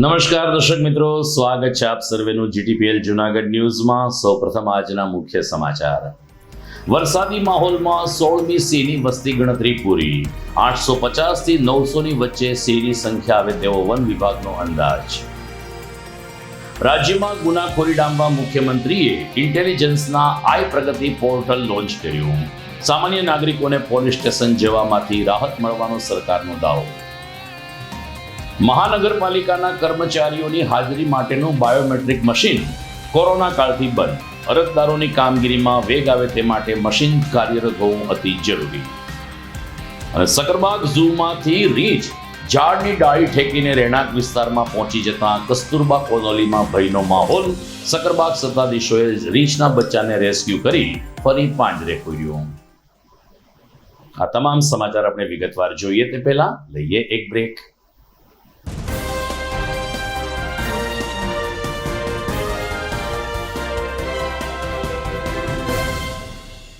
નમસ્કાર, દર્શક મિત્રો. સ્વાગત છે આપ સર્વેનું જીટીપીએલ જુનાગઢ ન્યૂઝમાં. સૌપ્રથમ આજના મુખ્ય સમાચાર. વરસાદી માહોલમાં સોળમી સિંહની વસ્તી ગણતરી પૂરી. આઠસો પચાસથી નવસોની વચ્ચે સિંહની સંખ્યા આવે તેવો વન વિભાગનો અંદાજ. રાજ્યમાં ગુનાખોરી ડામવા મુખ્યમંત્રીએ ઇન્ટેલિજન્સના આઈ પ્રગતિ પોર્ટલ લોન્ચ કર્યું. સામાન્ય નાગરિકોને પોલીસ સ્ટેશન જવામાંથી રાહત મળવાનો સરકારનો દાવો. મહાનગરપાલિકાના કર્મચારીઓની હાજરી માટેનું બાયોમેટ્રિક મશીન કોરોના કાળથી બંધ. અરજદારોની કામગીરીમાં વેગ આવે તે માટે મશીન કાર્યરત હોવું અતિ જરૂરી. સકરબાગ ઝૂમાંથી રીચ ઝાડની ડાળી ઠેકીને રહેણાંક વિસ્તારમાં પહોંચી જતા કસ્તુરબા કોનોલીમાં ભયનો માહોલ સકરબાગ સત્તાધીશોએ રીંછના બચ્ચાને રેસ્ક્યુ કરી ફરી પાંજરે પૂર્યો આ તમામ સમાચાર આપણે વિગતવાર જોઈએ તે પહેલા લઈએ એક બ્રેક.